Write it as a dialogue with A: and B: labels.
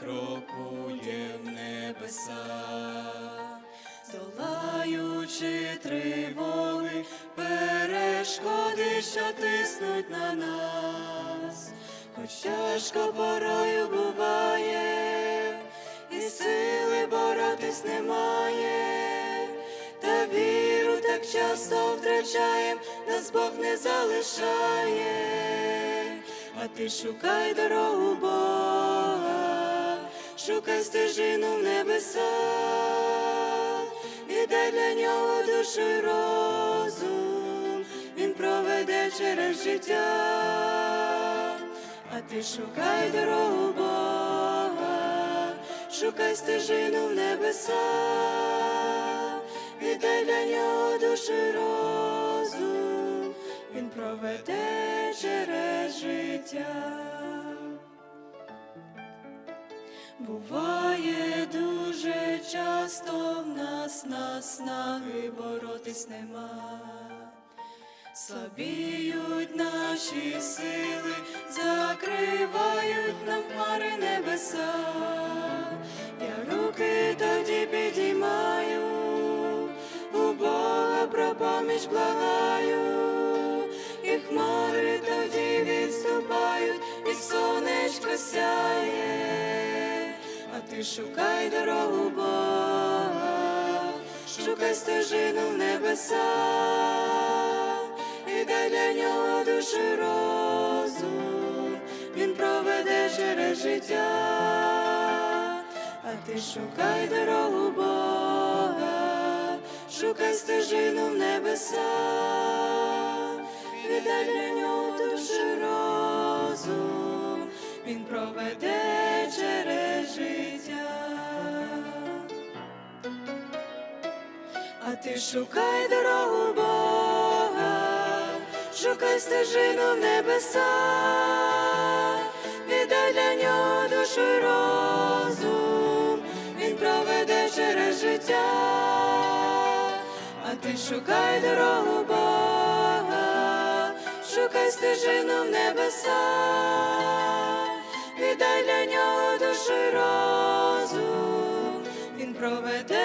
A: крокує в небеса, долаючи тривоги, перешкоди, що тиснуть на нас, хоч тяжко порою буває, і сили боротись немає. Та віру так часто втрачаєм, нас Бог не залишає, а ти шукай дорогу Бога шукай стежину в небеса, і дай для нього душу й розум, він проведе через життя, а ти шукай дорогу Бога, шукай стежину в небеса, і для нього душу й розум, він проведе через життя. Буває дуже часто в нас наснаги боротись нема, слабіють наші сили, закривають нам хмари небеса, я руки тоді підіймаю, у Бога про поміч благаю, ти шукай дорогу Бога, шукай стежину в небеса, і дай для нього душу розум, він проведе через життя, а ти шукай дорогу Бога, шукай стежину в небеса, і дай для нього душу розум, він проведе Ти шукай дорогу Бога, шукай стежину в небеса, віддай для нього душу й розум, він проведе через життя, а ти шукай дорогу Бога, шукай стежину в небеса, віддай для нього душу й розум, він проведе